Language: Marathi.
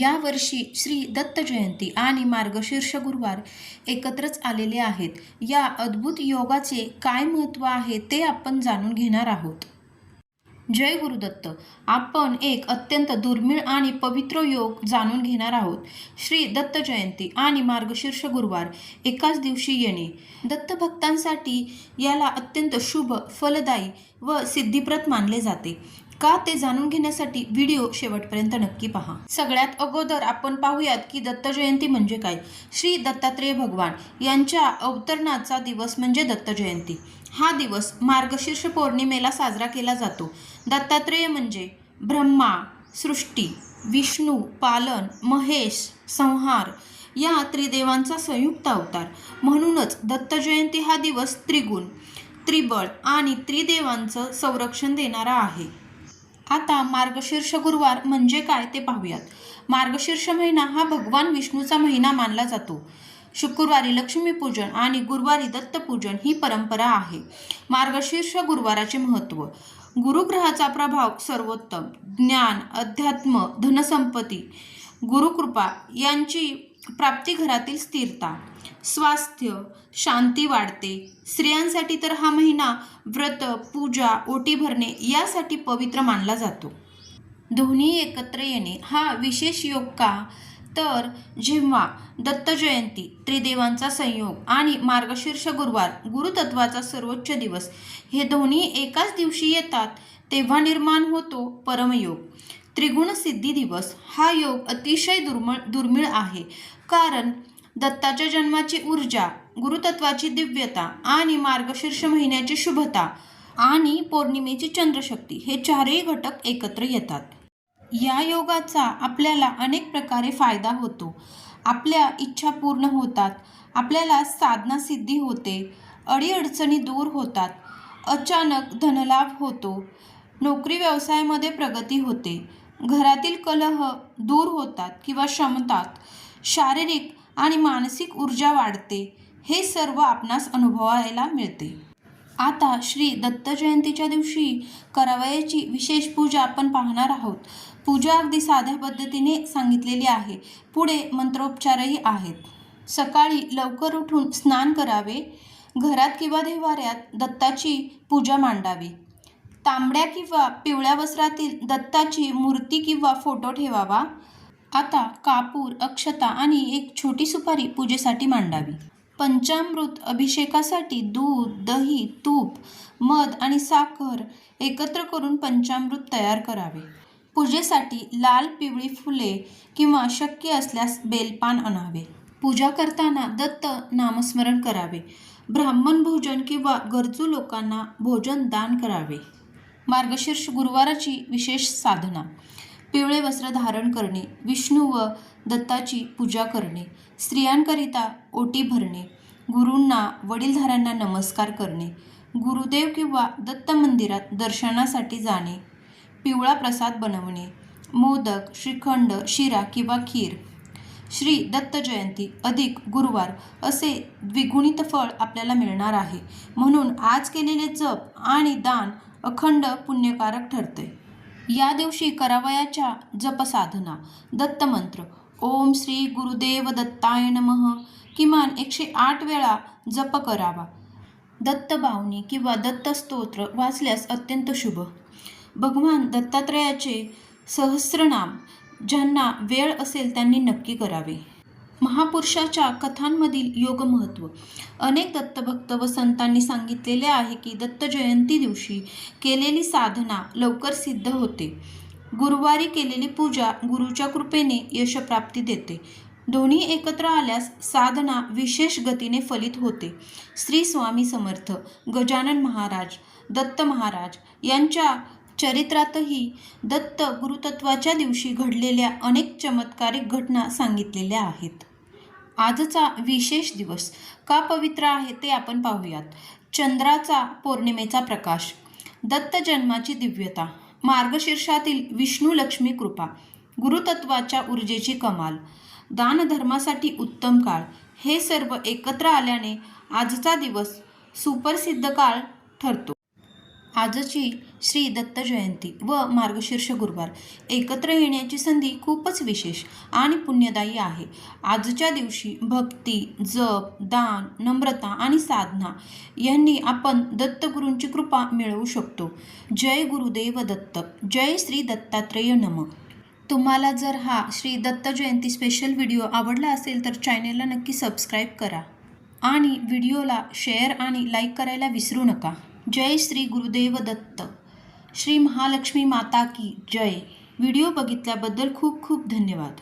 यावर्षी श्री दत्त जयंती आणि मार्गशीर्ष गुरुवार एकत्रच आलेले आहेत. या अद्भुत योगाचे काय महत्त्व आहे ते आपण जाणून घेणार आहोत. जय गुरुदत्त आपण एक अत्यंत दुर्मिळ आणि पवित्र योग जाणून घेणार आहोत. श्री दत्त जयंती आणि मार्गशीर्ष गुरुवार एकाच दिवशी येणे. दत्त भक्तांसाठी याला अत्यंत शुभ फलदायी व सिद्धिप्रत मानले जाते. का ते जाणून घेण्यासाठी व्हिडिओ शेवटपर्यंत नक्की पहा. सगळ्यात अगोदर आपण पाहूयात की दत्त जयंती म्हणजे काय? श्री दत्तात्रेय भगवान यांच्या अवतरणाचा दिवस म्हणजे दत्त जयंती. हा दिवस मार्गशीर्ष पौर्णिमेला साजरा केला जातो. दत्तात्रेय म्हणजे ब्रह्मा सृष्टी विष्णू पालन महेश संहार या त्रिदेवांचा संयुक्त अवतार. म्हणूनच दत्त जयंती हा दिवस त्रिगुण त्रिबळ आणि त्रिदेवांचं संरक्षण देणारा आहे. आता मार्गशीर्ष गुरुवार म्हणजे काय ते पाहूयात. मार्गशीर्ष महिना हा भगवान विष्णूचा महिना मानला जातो. शुक्रवारी लक्ष्मीपूजन आणि गुरुवारी दत्तपूजन ही परंपरा आहे. मार्गशीर्ष गुरुवाराचे महत्त्व. गुरुग्रहाचा प्रभाव सर्वोत्तम. ज्ञान अध्यात्म धनसंपत्ती गुरुकृपा यांची प्राप्ती घरातील स्थिरता स्वास्थ्य शांती वाढते. स्त्रियांसाठी तर हा महिना व्रत पूजा ओटी भरणे यासाठी पवित्र मानला जातो. दोन्ही एकत्र येणे हा विशेष योग का? तर जेव्हा दत्त जयंती त्रिदेवांचा संयोग आणि मार्गशीर्ष गुरुवार गुरुतत्वाचा सर्वोच्च दिवस हे दोन्ही एकाच दिवशी येतात तेव्हा निर्माण होतो परमयोग. त्रिगुण सिद्धी दिवस हा योग अतिशय दुर्मळ दुर्मिळ आहे. कारण दत्ताच्या जन्माची ऊर्जा गुरुतत्वाची दिव्यता आणि मार्गशीर्ष महिन्याची शुभता आणि पौर्णिमेची चंद्रशक्ती हे चारही घटक एकत्र येतात. या योगाचा आपल्याला अनेक प्रकारे फायदा होतो. आपल्या इच्छा पूर्ण होतात. आपल्याला साधना सिद्धी होते. अडीअडचणी दूर होतात. अचानक धनलाभ होतो. नोकरी व्यवसायामध्ये प्रगती होते. घरातील कलह दूर होतात किंवा शमतात. शारीरिक आणि मानसिक ऊर्जा वाढते. हे सर्व आपणास अनुभवायला मिळते. आता श्री दत्त जयंतीच्या दिवशी करावयाची विशेष पूजा आपण पाहणार आहोत. पूजा अगदी साध्या पद्धतीने सांगितलेली आहे. पुढे मंत्रोपचारही आहेत. सकाळी लवकर उठून स्नान करावे. घरात किंवा देवाऱ्यात दत्ताची पूजा मांडावी. तांबड्या किंवा पिवळ्या वस्त्रातील दत्ताची मूर्ती किंवा फोटो ठेवावा. आता कापूर अक्षता आणि एक छोटी सुपारी पूजेसाठी मांडावी. पंचामृत अभिषेकासाठी दूध दही तूप मध आणि साखर एकत्र करून पंचामृत तयार करावे. पूजेसाठी लाल पिवळी फुले किंवा शक्य असल्यास बेलपान आणावे. पूजा करताना दत्त नामस्मरण करावे. ब्राह्मण भोजन किंवा गरजू लोकांना भोजन दान करावे. मार्गशीर्ष गुरुवाराची विशेष साधना. पिवळे वस्त्र धारण करणे विष्णू व दत्ताची पूजा करणे स्त्रियांकरिता ओटी भरणे गुरूंना वडीलधाऱ्यांना नमस्कार करणे गुरुदेव किंवा दत्त मंदिरात दर्शनासाठी जाणे पिवळा प्रसाद बनवणे मोदक श्रीखंड शिरा किंवा खीर श्री दत्त जयंती अधिक गुरुवार असे द्विगुणित फळ आपल्याला मिळणार आहे. म्हणून आज केलेले जप आणि दान अखंड पुण्यकारक ठरते. या दिवशी करावयाच्या जपसाधना. दत्तमंत्र. ओम श्री गुरुदेव दत्ताय नमः. किमान एकशे आठ वेळा जप करावा. दत्त भावनी किंवा दत्तस्तोत्र वाचल्यास अत्यंत शुभ. भगवान दत्तात्रयाचे सहस्रनाम. ज्यांना वेळ असेल त्यांनी नक्की करावे. महापुरुषाच्या कथांमधील योगमत्त्व अनेक दत्तभक्त व संतांनी सांगितलेले आहे की दत्त जयंती दिवशी केलेली साधना लवकर सिद्ध होते. गुरुवारी केलेली पूजा गुरुच्या कृपेने यशप्राप्ती देते. दोन्ही एकत्र आल्यास साधना विशेष गतीने फलित होते. श्री स्वामी समर्थ गजानन महाराज दत्त महाराज यांच्या चरित्रातही दत्त गुरुतत्वाच्या दिवशी घडलेल्या अनेक चमत्कारिक घटना सांगितलेल्या आहेत. आजचा विशेष दिवस का पवित्र आहे ते आपण पाहूयात. चंद्राचा पौर्णिमेचा प्रकाश दत्त जन्माची दिव्यता मार्गशीर्षातील विष्णू लक्ष्मी कृपा गुरुतत्वाच्या ऊर्जेची कमाल दानधर्मासाठी उत्तम काळ हे सर्व एकत्र आल्याने आजचा दिवस सुप्रसिद्ध काळ ठरतो. आजची श्री दत्त जयंती व मार्गशीर्ष गुरुवार. एकत्र येण्याची संधी खूपच विशेष आणि पुण्यदायी आहे. आजच्या दिवशी भक्ती जप दान नम्रता आणि साधना यांनी आपण दत्तगुरूंची कृपा मिळवू शकतो. जय गुरुदेव दत्त जय श्री दत्तात्रेय नम. तुम्हाला जर हा श्री दत्त जयंती स्पेशल व्हिडिओ आवडला असेल तर चॅनेलला नक्की सबस्क्राईब करा. आणि व्हिडिओला शेअर आणि लाईक करायला विसरू नका. जय श्री गुरुदेव दत्त. श्री महालक्ष्मी माता की जय. व्हिडिओ बघितल्याबद्दल खूप खूप धन्यवाद.